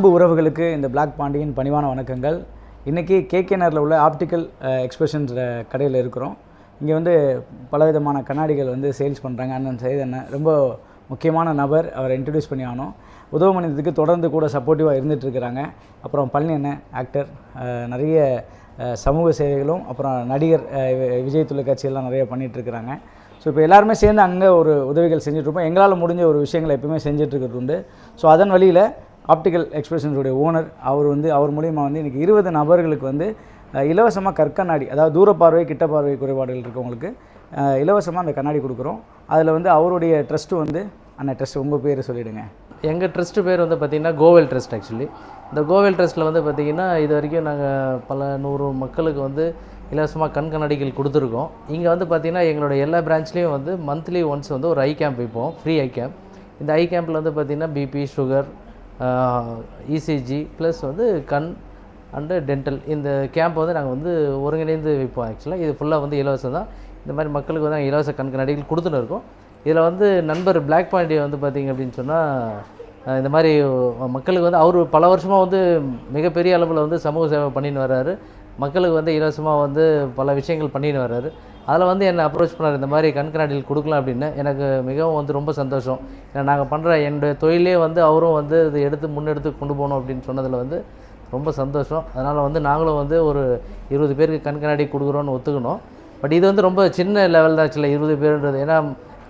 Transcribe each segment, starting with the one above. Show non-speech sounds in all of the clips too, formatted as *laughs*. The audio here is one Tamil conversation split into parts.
அன்பு உறவுகளுக்கு இந்த பிளாக் பாண்டியின் பணிவான வணக்கங்கள். இன்றைக்கி கேகேஆரில் உள்ள ஆப்டிக்கல் எக்ஸ்பிரஷன்ஸ் கடையில் இருக்கிறோம். இங்கே வந்து பலவிதமான கண்ணாடிகள் வந்து சேல்ஸ் பண்ணுறாங்க அண்ணன் செய்த அண்ணன். ரொம்ப முக்கியமான நபர். அவரை இன்ட்ரடியூஸ் பண்ணி ஆனோம் உதவமனிதத்துக்கு தொடர்ந்து கூட சப்போர்ட்டிவாக இருந்துகிட்ருக்கிறாங்க அப்புறம் பழனி அண்ணன் ஆக்டர் நிறைய சமூக சேவைகளும் அப்புறம் நடிகர் வி- விஜய் தொலைக்காட்சியெல்லாம் நிறைய பண்ணிகிட்ருக்கிறாங்க ஸோ இப்போ எல்லாருமே சேர்ந்து அங்கே ஒரு உதவிகள் செஞ்சுட்ருப்போம் எங்களால் முடிஞ்ச ஒரு விஷயங்களை எப்பவுமே செஞ்சுட்டு இருக்கிறது உண்டு. ஸோ அதன் வழியில் ஆப்டிக்கல் எக்ஸ்பிரஷன்ஸுடைய ஓனர் அவர் வந்து அவர் மூலியமாக வந்து இன்றைக்கி இருபது நபர்களுக்கு வந்து இலவசமாக கற்கண்ணாடி அதாவது தூர பார்வை கிட்ட பார்வை குறைபாடுகள் இருக்கவங்களுக்கு இலவசமாக அந்த கண்ணாடி கொடுக்குறோம். அதில் வந்து அவருடைய ட்ரஸ்ட்டு வந்து அந்த ட்ரஸ்ட் உங்கள் பேர் சொல்லிவிடுங்க எங்கள் ட்ரஸ்ட்டு பேர் வந்து பார்த்திங்கன்னா கோவல் ட்ரஸ்ட் ஆக்சுவலி இந்த கோவல் ட்ரஸ்ட்டில் வந்து பார்த்திங்கன்னா இது வரைக்கும் நாங்கள் பல நூறு மக்களுக்கு வந்து இலவசமாக கண் கண்ணாடிகள் கொடுத்துருக்கோம். இங்கே வந்து பார்த்திங்கன்னா எங்களோட எல்லா பிரான்ச்லேயும் வந்து மந்த்லி ஒன்ஸ் வந்து ஒரு ஐ கேம்ப் வைப்போம் ஃப்ரீ ஐ கேம்ப் இந்த ஐ கேம்பில் வந்து பார்த்திங்கன்னா பிபி சுகர் இசிஜி ப்ளஸ் வந்து கண் அண்டு டென்டல் இந்த கேம்ப் வந்து நாங்கள் வந்து ஒருங்கிணைந்து வைப்போம் ஆக்சுவலாக இது ஃபுல்லாக வந்து இலவசம் தான். இந்த மாதிரி மக்களுக்கு வந்து நாங்கள் இலவச கண் கொடுத்துட்டு கொடுத்துன்னு இருக்கோம். இதில் வந்து நண்பர் பிளாக் பாண்டி வந்து பார்த்திங்க அப்படின்னு சொன்னால் இந்த மாதிரி மக்களுக்கு வந்து அவர் பல வருஷமாக வந்து மிகப்பெரிய அளவில் வந்து சமூக சேவை பண்ணின்னு வர்றாரு. மக்களுக்கு வந்து இலவசமாக வந்து பல விஷயங்கள் பண்ணின்னு வர்றாரு. அதில் வந்து என்னை அப்ரோச் பண்ணார் இந்த மாதிரி கண்கண்ணாடியில் கொடுக்கலாம் அப்படின்னு. எனக்கு மிகவும் வந்து ரொம்ப சந்தோஷம். ஏன்னா நாங்கள் பண்ணுற என்னுடைய தொழிலே வந்து அவரும் வந்து இது எடுத்து முன்னெடுத்து கொண்டு போகணும் அப்படின்னு சொன்னதில் வந்து ரொம்ப சந்தோஷம். அதனால் வந்து நாங்களும் வந்து ஒரு இருபது பேருக்கு கண்கண்ணாடி கொடுக்குறோன்னு ஒத்துக்கணும். பட் இது வந்து ரொம்ப சின்ன லெவல் தான் ஆக்சுவலாக இருபது பேருன்றது. ஏன்னா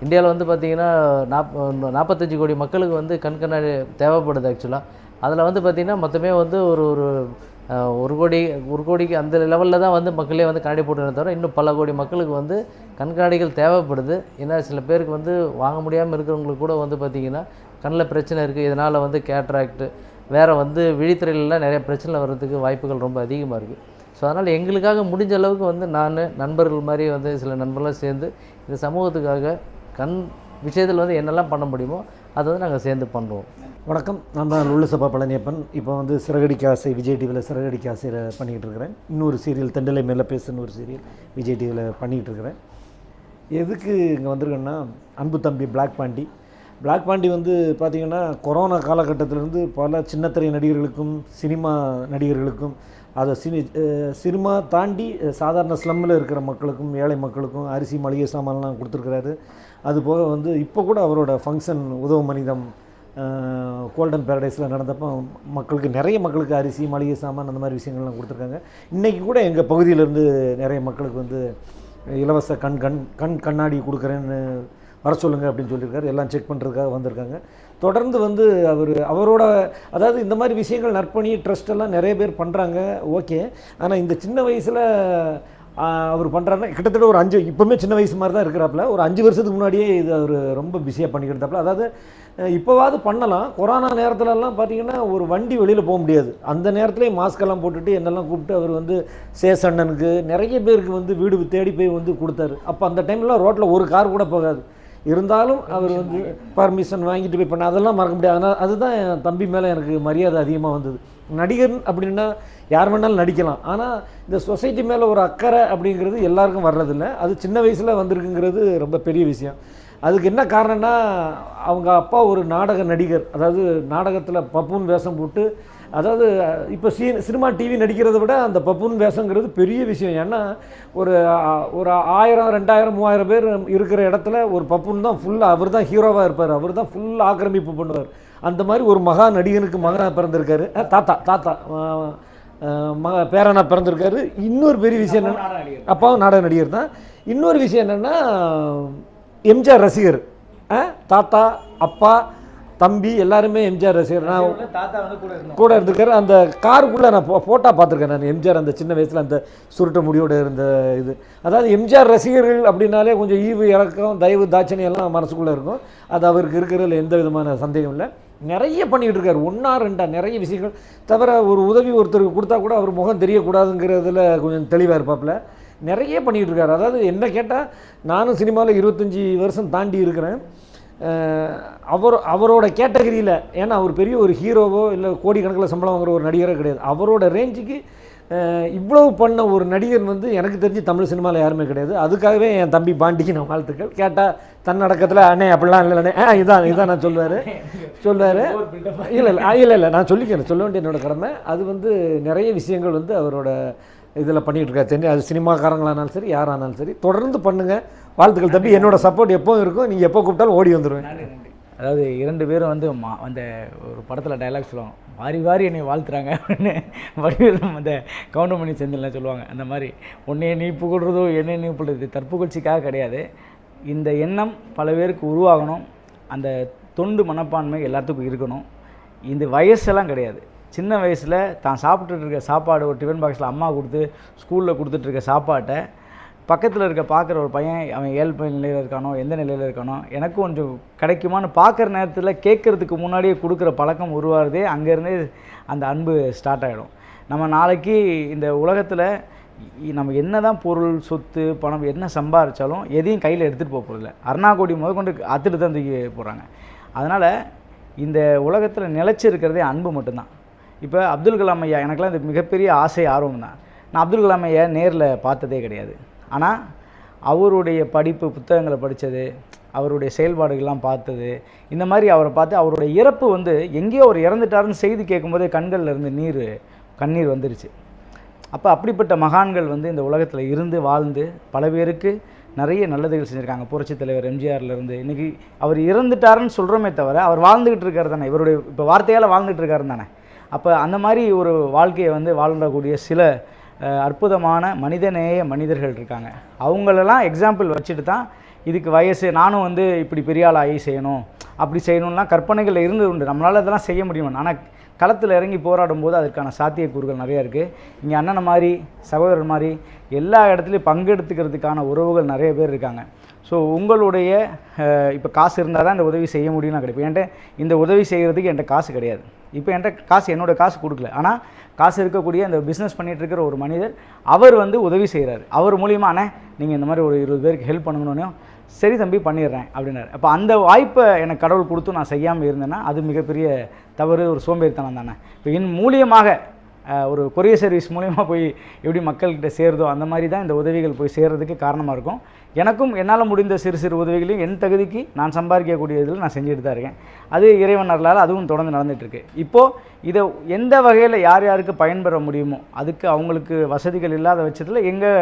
இந்தியாவில் வந்து பார்த்திங்கன்னா நாப் நாற்பத்தஞ்சு கோடி மக்களுக்கு வந்து கண்கண்ணாடி தேவைப்படுது ஆக்சுவலாக அதில் வந்து பார்த்திங்கன்னா மொத்தமே வந்து ஒரு ஒரு ஒரு கோடி ஒரு கோடிக்கு அந்த லெவலில் தான் வந்து மக்களே வந்து கண்ணாடி போட்டுருந்த தவிர இன்னும் பல கோடி மக்களுக்கு வந்து கண்காணிகள் தேவைப்படுது. ஏன்னா சில பேருக்கு வந்து வாங்க முடியாமல் இருக்கிறவங்களுக்கு கூட வந்து பார்த்திங்கன்னா கண்ணில் பிரச்சனை இருக்குது இதனால் வந்து கேட்ராக்டு வேறு வந்து விழித்திரையிலலாம் நிறைய பிரச்சனை வர்றதுக்கு வாய்ப்புகள் ரொம்ப அதிகமாக இருக்குது ஸோ அதனால் எங்களுக்காக முடிஞ்ச அளவுக்கு வந்து நான் நண்பர்கள் மாதிரி வந்து சில நண்பர்களாக சேர்ந்து இந்த சமூகத்துக்காக கண் விஷயத்தில் வந்து என்னெல்லாம் பண்ண முடியுமோ அதை வந்து நாங்கள் சேர்ந்து பண்ணுவோம் வணக்கம். நான் தான் லுள்ளசபா பழனியப்பன். இப்போ வந்து சிறகடிக்க ஆசை விஜய் டிவியில் சிறகடிக்க ஆசையில் பண்ணிக்கிட்டு இருக்கிறேன். இன்னொரு சீரியல் தெண்டலை மேலே பேசுன்னு ஒரு சீரியல் விஜய் டிவியில் பண்ணிக்கிட்டு இருக்கிறேன். எதுக்கு இங்கே வந்திருக்கேன்னா அன்பு தம்பி பிளாக் பாண்டி பிளாக் பாண்டி வந்து பார்த்திங்கன்னா கொரோனா காலகட்டத்திலேருந்து பல சின்னத்திரை நடிகர்களுக்கும் சினிமா நடிகர்களுக்கும் அதை சினி சினிமா தாண்டி சாதாரண ஸ்லம்மில் இருக்கிற மக்களுக்கும் ஏழை மக்களுக்கும் அரிசி மளிகை சாமான்லாம் கொடுத்துருக்குறாரு. அது போக வந்து இப்போ கூட அவரோட ஃபங்க்ஷன் உதவு மனிதம் கோல்டன் பேரடைஸில் நடந்தப்போ மக்களுக்கு நிறைய மக்களுக்கு அரிசி மளிகை சாமான் அந்த மாதிரி விஷயங்கள்லாம் கொடுத்துருக்காங்க. இன்றைக்கி கூட எங்கள் பகுதியிலேருந்து நிறைய மக்களுக்கு வந்து இலவச கண் கண் கண் கண்ணாடி கொடுக்குறேன்னு வர சொல்லுங்கள் அப்படின்னு சொல்லியிருக்காரு. எல்லாம் செக் பண்ணுறதுக்காக வந்திருக்காங்க. தொடர்ந்து வந்து அவர் அவரோட அதாவது இந்த மாதிரி விஷயங்கள் நற்பணி ட்ரஸ்ட் எல்லாம் நிறைய பேர் பண்ணுறாங்க ஓகே. ஆனால் இந்த சின்ன வயசில் அவர் பண்ணுறாருன்னா கிட்டத்தட்ட ஒரு அஞ்சு இப்போவுமே சின்ன வயசு மாதிரி தான் இருக்கிறாப்புல. ஒரு அஞ்சு வருஷத்துக்கு முன்னாடியே இது அவர் ரொம்ப பிஸியாக பண்ணிக்கிட்டாப்புல அதாவது இப்போவாவது பண்ணலாம். கொரோனா நேரத்துலலாம் பார்த்தீங்கன்னா ஒரு வண்டி வெளியில் போக முடியாது. அந்த நேரத்துலேயே மாஸ்கெல்லாம் போட்டுட்டு என்னெல்லாம் கூப்பிட்டு அவர் வந்து சேசண்ணனுக்கு நிறைய பேருக்கு வந்து வீடு தேடி போய் வந்து கொடுத்தாரு. அப்போ அந்த டைம்லாம் ரோட்டில் ஒரு கார் கூட போகாது. இருந்தாலும் அவர் வந்து பர்மிஷன் வாங்கிட்டு போய் பண்ண அதெல்லாம் மறக்க முடியாது. அதனால் அதுதான் என் தம்பி மேலே எனக்கு மரியாதை அதிகமாக வந்தது. நடிகர் அப்படின்னா யார் வேணாலும் நடிக்கலாம். ஆனால் இந்த சொசைட்டி மேலே ஒரு அக்கறை அப்படிங்கிறது எல்லாருக்கும் வர்றதில்ல. அது சின்ன வயசில் வந்திருக்குங்கிறது ரொம்ப பெரிய விஷயம். அதுக்கு என்ன காரணம்னா அவங்க அப்பா ஒரு நாடக நடிகர். அதாவது நாடகத்தில் பப்புன் வேஷம் போட்டு அதாவது இப்போ சி சினிமா டிவி நடிக்கிறத விட அந்த பப்புன் வேஷங்கிறது பெரிய விஷயம். ஏன்னா ஒரு ஒரு ஆயிரம் ரெண்டாயிரம் மூவாயிரம் பேர் இருக்கிற இடத்துல ஒரு பப்புன் தான் ஃபுல்லாக அவர் தான் ஹீரோவாக இருப்பார். அவர் தான் ஃபுல் ஆக்கிரமிப்பு பண்ணுவார். அந்த மாதிரி ஒரு மகா நடிகனுக்கு மகனாக பிறந்திருக்காரு. தாத்தா தாத்தா மக பேரனா பிறந்திருக்காரு. இன்னொரு பெரிய விஷயம் என்னன்னா அப்பாவும் நாடக நடிகர் தான். இன்னொரு விஷயம் என்னென்னா எம்ஜிஆர் ரசிகர். தாத்தா அப்பா தம்பி எல்லாருமே எம்ஜிஆர் ரசிகர். நான் தாத்தா வந்து கூட இருந்திருக்காரு. அந்த காருக்குள்ளே நான் ஃபோட்டோ பார்த்துருக்கேன் நான். எம்ஜிஆர் அந்த சின்ன வயசில் அந்த சுருட்ட முடியோட இருந்த இது. அதாவது எம்ஜிஆர் ரசிகர்கள் அப்படின்னாலே கொஞ்சம் ஈவு இறக்கம் தயவு தாட்சணியம் எல்லாம் மனசுக்குள்ளே இருக்கும். அது அவருக்கு இருக்கிறதுல எந்த விதமான சந்தேகம் இல்லை. நிறைய பண்ணிக்கிட்டு இருக்காரு. ஒன்றா ரெண்டா நிறைய விஷயங்கள். தவிர ஒரு உதவி ஒருத்தருக்கு கொடுத்தா கூட அவர் முகம் தெரியக்கூடாதுங்கிறதுல கொஞ்சம் தெளிவாக இருப்பாப்புல. நிறைய பண்ணிகிட்டு இருக்காரு அதாவது என்ன கேட்டால் நானும் சினிமாவில் இருபத்தஞ்சி வருஷம் தாண்டி இருக்கிறேன். அவர் அவரோட கேட்டகரியில் ஏன்னா அவர் பெரிய ஒரு ஹீரோவோ இல்லை கோடிக்கணக்கில் சம்பளம் வாங்குற ஒரு நடிகரோ கிடையாது. அவரோட ரேஞ்சுக்கு இவ்வளவு பண்ண ஒரு நடிகர் வந்து எனக்கு தெரிஞ்சு தமிழ் சினிமாவில் யாருமே கிடையாது. அதுக்காகவே என் தம்பி பாண்டிக்கு நான் வாழ்த்துக்கள். கேட்டால் தன்னடக்கத்தில் அண்ணே அப்படிலாம் இல்லை அண்ணே. ஆ இதான் இதான் நான் சொல்லுவார். சொல்லுவார். இல்லை இல்லை இல்லை இல்லை நான் சொல்லிக்கிறேன். சொல்ல வேண்டிய என்னோட கடமை. அது வந்து நிறைய விஷயங்கள் வந்து அவரோட இதில் பண்ணிகிட்டு இருக்காரு அது சினிமாக்காரங்களானாலும் சரி யாரானாலும் சரி தொடர்ந்து பண்ணுங்கள் வாழ்த்துக்கள் தம்பி. என்னோடய சப்போர்ட் எப்போவும் இருக்கும்? நீங்கள் எப்போ கூப்பிட்டாலும் ஓடி வந்துடுவேன் அதாவது இரண்டு பேரும் வந்து மா அந்த ஒரு படத்தில் டைலாக் சொல்லுவாங்க. வாரி வாரி என்னை வாழ்த்துறாங்க அப்படின்னு வடிவேலும் அந்த கவுண்டமணி செந்தில்லாம் சொல்லுவாங்க. அந்த மாதிரி உன்னைய நீ புகழ்றதோ என்னை நீ புகழ்றது தற்புகழ்ச்சிக்காக கிடையாது. இந்த எண்ணம் பல பேருக்கு உருவாகணும். அந்த தொண்டு மனப்பான்மை எல்லாத்துக்கும் இருக்கணும். இந்த வயசெல்லாம் கிடையாது. சின்ன வயசில் தான் சாப்பிட்டுட்டு இருக்க சாப்பாடு ஒரு டிஃபன் பாக்ஸில் அம்மா கொடுத்து ஸ்கூலில் கொடுத்துட்ருக்க சாப்பாட்டை பக்கத்தில் இருக்க பார்க்குற ஒரு பையன் அவன் ஏழ்மை நிலையில் இருக்கானோ எந்த நிலையில் இருக்கானோ எனக்கும் கொஞ்சம் கிடைக்குமான்னு பார்க்குற நேரத்தில் கேட்குறதுக்கு முன்னாடியே கொடுக்குற பழக்கம் உருவாகிறதே அங்கேருந்தே அந்த அன்பு ஸ்டார்ட் ஆகிடும் நம்ம நாளைக்கு இந்த உலகத்தில் நம்ம என்ன தான் பொருள் சொத்து பணம் என்ன சம்பாதிச்சாலும் எதையும் கையில் எடுத்துகிட்டு போக போகிறதில்ல அருணாக்கோடி முதற்கொண்டு அத்துட்டு தான் தூக்கி போகிறாங்க அதனால் இந்த உலகத்தில் நிலைச்சிருக்கிறதே அன்பு மட்டும்தான். இப்போ அப்துல் கலாம் ஐயா எனக்கெல்லாம் இது மிகப்பெரிய ஆசை ஆர்வம் தான் நான் அப்துல் கலாம் ஐயா நேரில் பார்த்ததே கிடையாது. ஆனால் அவருடைய படிப்பு புத்தகங்களை படித்தது அவருடைய செயல்பாடுகள்லாம் பார்த்தது இந்த மாதிரி அவரை பார்த்து அவருடைய இறப்பு வந்து எங்கேயோ அவர் இறந்துட்டாருன்னு செய்தி கேட்கும்போதே கண்களில் இருந்து நீர் கண்ணீர் வந்துருச்சு. அப்போ அப்படிப்பட்ட மகான்கள் வந்து இந்த உலகத்தில் இருந்து வாழ்ந்து பல பேருக்கு நிறைய நல்லதுகள் செஞ்சுருக்காங்க. புரட்சித் தலைவர் எம்ஜிஆர்லேருந்து இன்றைக்கி இன்னைக்கு அவர் இறந்துட்டாருன்னு சொல்கிறோமே தவிர அவர் வாழ்ந்துக்கிட்டு இருக்காரு தானே. இவருடைய இப்போ வார்த்தையால் வாழ்ந்துட்டு இருக்காரு தானே. அப்போ அந்த மாதிரி ஒரு வாழ்க்கையை வந்து வாழ்ந்தக்கூடிய சில அற்புதமான மனிதநேய மனிதர்கள் இருக்காங்க. அவங்களெல்லாம் எக்ஸாம்பிள் வச்சுட்டு தான் இதுக்கு வயசு நானும் வந்து இப்படி பெரிய ஆள் ஆகி செய்யணும். அப்படி செய்யணும்லாம் கற்பனைகள் இருந்து உண்டு. நம்மளால் இதெல்லாம் செய்ய முடியும்? ஆனால் களத்தில் இறங்கி போராடும் போது அதற்கான சாத்தியக்கூறுகள் நிறையா இருக்குது இங்கே அண்ணனை மாதிரி சகோதரர் மாதிரி எல்லா இடத்துலையும் பங்கெடுத்துக்கிறதுக்கான உறவுகள் நிறைய பேர் இருக்காங்க. ஸோ உங்களுடைய இப்போ காசு இருந்தால் தான் இந்த உதவி செய்ய முடியும்னு கிடைப்பேன் என்கிட்ட இந்த உதவி செய்கிறதுக்கு என்கிட்ட காசு கிடையாது. இப்போ என்கிட்ட காசு என்னோட காசு கொடுக்கல. ஆனால் காசு இருக்கக்கூடிய அந்த பிஸ்னஸ் பண்ணிகிட்டு இருக்கிற ஒரு மனிதர் அவர் வந்து உதவி செய்கிறாரு அவர் மூலியமாக அண்ணே நீங்கள் இந்த மாதிரி ஒரு இருபது பேருக்கு ஹெல்ப் பண்ணணும்னு சரி தம்பி பண்ணிடுறேன் அப்படின்னாரு. அப்போ அந்த வாய்ப்பை எனக்கு கடவுள் கொடுத்து நான் செய்யாமல் இருந்தேன்னா அது மிகப்பெரிய தவறு ஒரு சோம்பேறித்தனம் தானே. இப்போ என் மூலியமாக ஒரு கொரியர் சர்வீஸ் மூலியமாக போய் எப்படி மக்கள்கிட்ட சேருதோ அந்த மாதிரி தான் இந்த உதவிகள் போய் சேர்கிறதுக்கு காரணமாக இருக்கும். எனக்கும் என்னால் முடிந்த சிறு சிறு உதவிகளையும் என் தகுதிக்கு நான் சம்பாதிக்கக்கூடிய இதில் நான் செஞ்சுட்டு தான் இருக்கேன். அது இறைவன் அருளால் அதுவும் தொடர்ந்து நடந்துட்டு இருக்கு இப்போது இதை எந்த வகையில் யார் யாருக்கு பயன்பெற முடியுமோ அதுக்கு அவங்களுக்கு வசதிகள் இல்லாத பட்சத்தில் எங்கே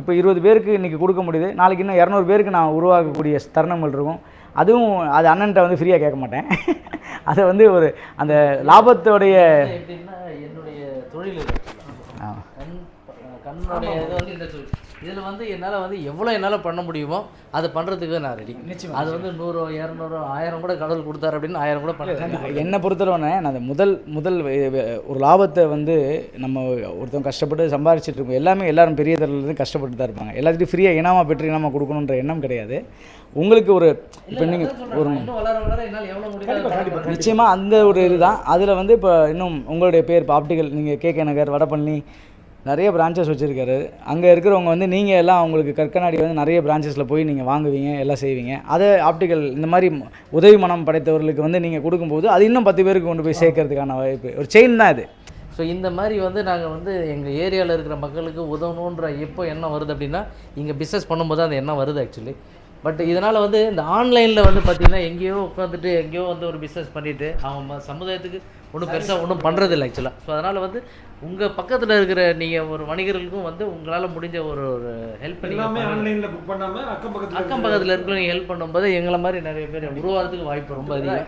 இப்போ இருபது பேருக்கு இன்றைக்கி கொடுக்க முடியுது. நாளைக்கு இன்னும் இரநூறு பேருக்கு நான் உருவாக்கக்கூடிய தருணங்கள் இருக்கும். அதுவும் அது அண்ணன்ட்ட வந்து ஃப்ரீயாக கேட்க மாட்டேன். *laughs* அதை வந்து ஒரு அந்த லாபத்தோடைய என்னுடைய தொழில் கண்ணுடைய இது வந்து இந்த தொழில். இதில் வந்து என்னால் வந்து எவ்வளோ என்னால் பண்ண முடியுமோ அதை பண்ணுறதுக்கு நான் ரெடி அது வந்து நூறு இரநூறு ஆயிரம் கூட கடவுள் கொடுத்தாரு அப்படின்னு ஆயிரம் கூட பண்ணுறேன் என்னை பொறுத்தளவுனே நான் அந்த முதல் முதல் ஒரு லாபத்தை வந்து நம்ம ஒருத்தவங்க கஷ்டப்பட்டு சம்பாரிச்சிட்டு இருக்கோம் எல்லாமே எல்லாரும் பெரிய தரத்துலேருந்து கஷ்டப்பட்டு தான் இருப்பாங்க. எல்லாத்துக்கும் ஃப்ரீயாக இனாமா பெற்று இனாமா கொடுக்கணுன்ற எண்ணம் கிடையாது. உங்களுக்கு ஒரு இப்போ நீங்கள் ஒரு நிச்சயமாக அந்த ஒரு இதுதான். அதில் வந்து இப்போ இன்னும் உங்களுடைய பேர் இப்போ ஆப்டிக்கல் நீங்கள் கேகே நகர் வடபழனி நிறைய பிரான்ச்சஸ் வச்சுருக்காரு. அங்கே இருக்கிறவங்க வந்து நீங்கள் எல்லாம் உங்களுக்கு கற்கனாடி வந்து நிறைய பிரான்ச்சஸில் போய் நீங்கள் வாங்குவீங்க எல்லாம் செய்வீங்க. அதை ஆப்டிக்கல் இந்த மாதிரி உதவி மனம் படைத்தவர்களுக்கு வந்து நீங்கள் கொடுக்கும்போது அது இன்னும் பத்து பேருக்கு கொண்டு போய் சேர்க்கறதுக்கான வாய்ப்பு. ஒரு செயின் தான் இது ஸோ இந்த மாதிரி வந்து நாங்கள் வந்து எங்கள் ஏரியாவில் இருக்கிற மக்களுக்கு உதவணுன்ற எப்போ எண்ணம் வருது அப்படின்னா இங்கே பிஸ்னஸ் பண்ணும்போது அந்த எண்ணம் வருது ஆக்சுவலி பட் இதனால் வந்து இந்த ஆன்லைனில் வந்து பார்த்திங்கன்னா எங்கேயோ உட்காந்துட்டு எங்கேயோ வந்து ஒரு பிஸ்னஸ் பண்ணிவிட்டு ம- சமுதாயத்துக்கு ஒன்றும் பெருசாக ஒன்றும் பண்ணுறதில்ல ஆக்சுவலாக ஸோ அதனால் வந்து உங்கள் பக்கத்தில் இருக்கிற நீங்கள் ஒரு வணிகர்களுக்கும் வந்து உங்களால் முடிஞ்ச ஒரு ஒரு ஹெல்ப் பண்ணி ஆன்லைனில் புக் பண்ணாமல் அக்கம் பக்கத்தில் அக்கம் பக்கத்தில் இருக்கிறவங்க ஹெல்ப் பண்ணும்போது எங்களை மாதிரி நிறைய பேர் உருவாகிறதுக்கு வாய்ப்பு ரொம்ப அதிகம்.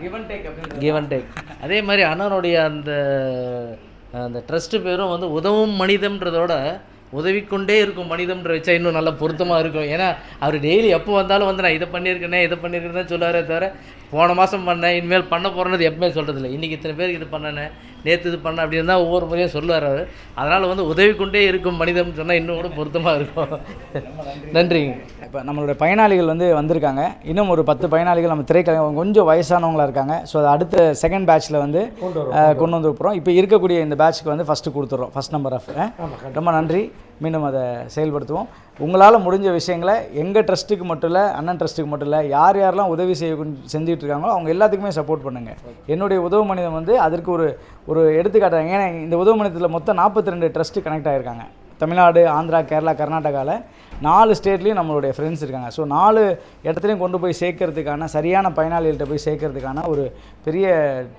கிவ் அண்ட் டேக் அதே மாதிரி அண்ணனுடைய அந்த அந்த ட்ரஸ்ட்டு பேரும் வந்து உதவும் மனிதம்ன்றதோட உதவிக்கொண்டே இருக்கும் மனிதம்ன்ற வச்சா இன்னும் நல்லா பொருத்தமாக இருக்கும். ஏன்னா அவர் டெய்லி எப்போ வந்தாலும் வந்து நான் இதை பண்ணியிருக்கேனே இதை பண்ணியிருக்கேன்னு சொல்லுவாரே தவிர போன மாதம் பண்ணேன் இனிமேல் பண்ண போகிறேன்னு எப்பவுமே சொல்கிறதில்ல இன்றைக்கி இத்தனை பேருக்கு இது பண்ணனேன் நேற்று இது பண்ண அப்படின்னு தான் ஒவ்வொரு முறையும் சொல்லுவார் அவர். அதனால் வந்து உதவி கொண்டே இருக்கும் மனிதம்னு சொன்னால் இன்னும் கூட பொருத்தமாக இருக்கும். நன்றிங்க. இப்போ நம்மளோட பயனாளிகள் வந்து வந்திருக்காங்க. இன்னும் ஒரு பத்து பயனாளிகள் நம்ம திரைக்கலை கொஞ்சம் வயசானவங்களா இருக்காங்க. ஸோ அது அடுத்த செகண்ட் பேட்ச்சில் வந்து கொண்டு வந்து போகிறோம் இப்போ இருக்கக்கூடிய இந்த பேட்ச்க்கு வந்து ஃபஸ்ட்டு கொடுத்துட்றோம் ஃபஸ்ட் நம்பர் ஆஃப் ரொம்ப நன்றி. மீண்டும் அதை செயல்படுத்துவோம். உங்களால் முடிஞ்ச விஷயங்களை எங்கள் ட்ரஸ்ட்டுக்கு மட்டும் இல்லை அண்ணன் ட்ரஸ்ட்டுக்கு மட்டும் இல்லை யார் யாரெல்லாம் உதவி செய்ய செஞ்சுட்டு இருக்காங்களோ அவங்க எல்லாத்துக்குமே சப்போர்ட் பண்ணுங்கள் என்னுடைய உதவு மனிதம் வந்து அதற்கு ஒரு ஒரு எடுத்துக்காட்டாங்க ஏன்னா இந்த உதவு மனிதத்தில் மொத்தம் நாற்பத்தி ரெண்டு ட்ரஸ்ட்டு கனெக்ட் ஆகிருக்காங்க தமிழ்நாடு ஆந்திரா கேரளா கர்நாடகாவில் நாலு ஸ்டேட்லேயும் நம்மளுடைய ஃப்ரெண்ட்ஸ் இருக்காங்க. ஸோ நாலு இடத்துலையும் கொண்டு போய் சேர்க்கறதுக்கான சரியான பயனாளிகள்கிட்ட போய் சேர்க்கறதுக்கான ஒரு பெரிய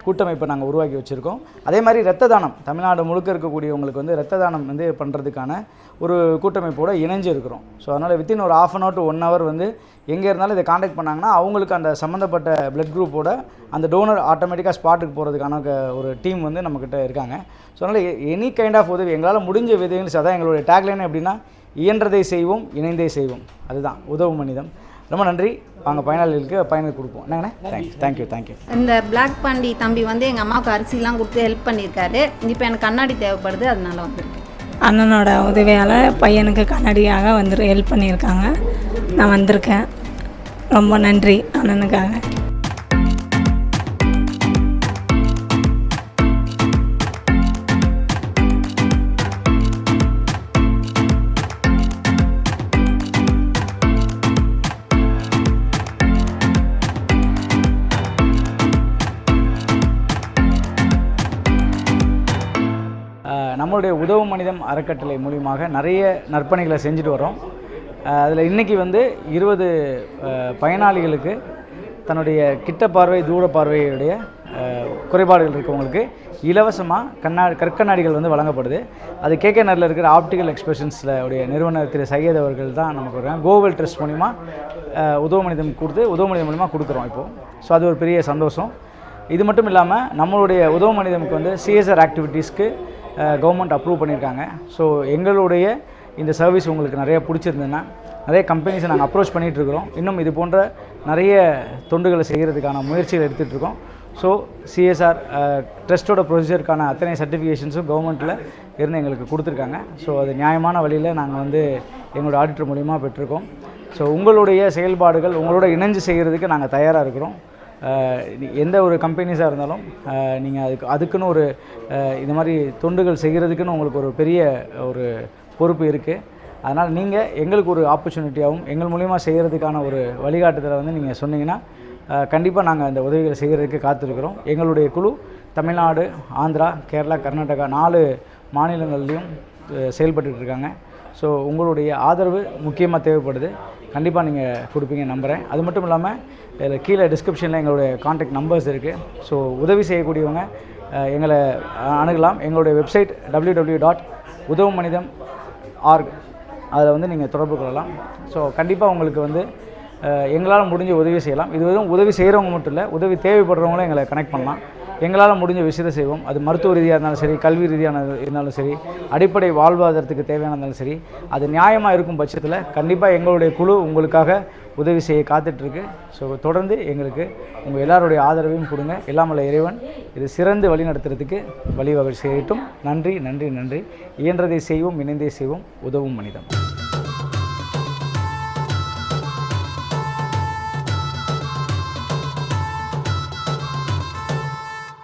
கூட்டமைப்பை நாங்கள் உருவாக்கி வச்சுருக்கோம். அதே மாதிரி ரத்த தானம் தமிழ்நாடு முழுக்க இருக்கக்கூடியவங்களுக்கு வந்து ரத்த தானம் வந்து பண்ணுறதுக்கான ஒரு கூட்டமைப்போடு இணைஞ்சு இருக்கிறோம். ஸோ அதனால் வித்தின் ஒரு half an hour to one hour வந்து எங்கே இருந்தாலும் இதை காண்டாக்ட் பண்ணாங்கன்னா அவங்களுக்கு அந்த சம்மந்தப்பட்ட பிளட் குரூப்போட அந்த டோனர் ஆட்டோமேட்டிக்காக ஸ்பாட்டுக்கு போகிறதுக்கான ஒரு டீம் வந்து நம்மக்கிட்ட இருக்காங்க. ஸோ அதனால் எனி கைண்ட் ஆஃப் உதவி எங்களால் முடிஞ்ச விதங்கள் அதான் எங்களுடைய டேக்லைன் எப்படின்னா இயன்றதை செய்வோம் இணைந்தே செய்வோம். அதுதான். உதவும் மனிதம். ரொம்ப நன்றி. வாங்க பயனாளிகளுக்கு பயனுக்கு கொடுப்போம். என்னங்கண்ணே? Thank you thank you thank you இந்த பிளாக் பாண்டி தம்பி வந்து எங்கள் அம்மாவுக்கு அரிசிலாம் கொடுத்து ஹெல்ப் பண்ணியிருக்காரு. இப்போ எனக்கு கண்ணாடி தேவைப்படுது அதனால வந்திருக்கேன். அண்ணனோட உதவியால் பையனுக்கு கண்ணாடியாக வந்து ஹெல்ப் பண்ணியிருக்காங்க. நான் வந்திருக்கேன். ரொம்ப நன்றி அண்ணனுக்காக. நம்மளுடைய உதவு மனிதம் அறக்கட்டளை மூலியமாக நிறைய நற்பணிகளை செஞ்சுட்டு வரோம். அதில் இன்றைக்கி வந்து இருபது பயனாளிகளுக்கு தன்னுடைய கிட்ட பார்வை தூர பார்வையுடைய குறைபாடுகள் இருக்கவங்களுக்கு இலவசமாக கண்ணா கற்கண்ணாடிகள் வந்து வழங்கப்படுது. அது கேகே நகரில் இருக்கிற ஆப்டிக்கல் எக்ஸ்பிரஷன்ஸில் உடைய நிறுவனர் திரு சையத் அவர்கள் தான் நமக்கு வருவாங்க கோவல் ட்ரெஸ் மூலிமா உதவு மனிதம் கொடுத்து உதவு மனிதம் மூலிமா கொடுக்குறோம் இப்போது ஸோ அது ஒரு பெரிய சந்தோஷம். இது மட்டும் இல்லாமல் நம்மளுடைய உதவு மனிதனுக்கு வந்து சிஎஸ்ஆர் ஆக்டிவிட்டீஸ்க்கு கவர்மெண்ட் அப்ரூவ் பண்ணியிருக்காங்க. ஸோ எங்களுடைய இந்த சர்வீஸ் உங்களுக்கு நிறைய பிடிச்சிருந்ததுன்னா நிறைய கம்பெனிஸை நாங்கள் அப்ரோச் பண்ணிகிட்ருக்குறோம். இன்னும் இது போன்ற நிறைய தொண்டுகளை செய்கிறதுக்கான முயற்சிகள் எடுத்துகிட்டு இருக்கோம் ஸோ சிஎஸ்ஆர் ட்ரஸ்ட்டோட ப்ரொசீஜருக்கான அத்தனை சர்டிஃபிகேஷன்ஸும் கவர்மெண்ட்டில் இருந்து எங்களுக்கு கொடுத்துருக்காங்க. ஸோ அது நியாயமான வழியில் நாங்கள் வந்து எங்களோட ஆடிட்டர் மூலிமா பெற்றிருக்கோம். ஸோ உங்களுடைய செயல்பாடுகள் உங்களோட இணைஞ்சு செய்கிறதுக்கு நாங்கள் தயாராக இருக்கிறோம். எந்த ஒரு கம்பெனிஸாக இருந்தாலும் நீங்கள் அதுக்கு அதுக்குன்னு ஒரு இந்த மாதிரி தொண்டுகள் செய்கிறதுக்குன்னு உங்களுக்கு ஒரு பெரிய ஒரு பொறுப்பு இருக்குது அதனால் நீங்கள் எங்களுக்கு ஒரு ஆப்பர்ச்சுனிட்டியாகவும் எங்கள் மூலிமா செய்கிறதுக்கான ஒரு வழிகாட்டுதலை வந்து நீங்கள் சொன்னீங்கன்னா கண்டிப்பாக நாங்கள் அந்த உதவிகளை செய்கிறதுக்கு காத்திருக்கிறோம். எங்களுடைய குழு தமிழ்நாடு ஆந்திரா கேரளா கர்நாடகா நாலு மாநிலங்கள்லேயும் செயல்பட்டு இருக்காங்க. ஸோ உங்களுடைய ஆதரவு முக்கியமாக தேவைப்படுது. கண்டிப்பாக நீங்கள் கொடுப்பீங்க நம்புகிறேன் அது மட்டும் இல்லாமல் இதில் கீழே டிஸ்கிரிப்ஷனில் எங்களுடைய காண்டாக்ட் நம்பர்ஸ் இருக்குது ஸோ உதவி செய்யக்கூடியவங்க எங்களை அணுகலாம். எங்களுடைய வெப்சைட் டபிள்யூ டபிள்யூ டாட் உதவும் மனிதம் ஆர்க் அதில் வந்து நீங்கள் தொடர்பு கொள்ளலாம். ஸோ கண்டிப்பாக உங்களுக்கு வந்து எங்களால் முடிஞ்ச உதவி செய்யலாம். இது வெறும் உதவி செய்கிறவங்க மட்டும் இல்லை உதவி தேவைப்படுறவங்களும் எங்களை கனெக்ட் பண்ணலாம். எங்களால் முடிஞ்ச விஷயத்தை செய்வோம். அது மருத்துவ ரீதியாக இருந்தாலும் சரி கல்வி ரீதியான இருந்தாலும் சரி அடிப்படை வாழ்வாதாரத்துக்கு தேவையான இருந்தாலும் சரி அது நியாயமாக இருக்கும் பட்சத்தில் கண்டிப்பாக எங்களுடைய குழு உங்களுக்காக உதவி செய்ய காத்துட்ருக்கு. ஸோ தொடர்ந்து எங்களுக்கு உங்கள் எல்லாருடைய ஆதரவையும் கொடுங்க. இல்லாமல் இறைவன் இது சிறந்து வழி நடத்துறதுக்கு வழிவகை செய்யட்டும். நன்றி நன்றி நன்றி. இயன்றதை செய்வோம் இணைந்தே செய்வோம். உதவும் மனிதம்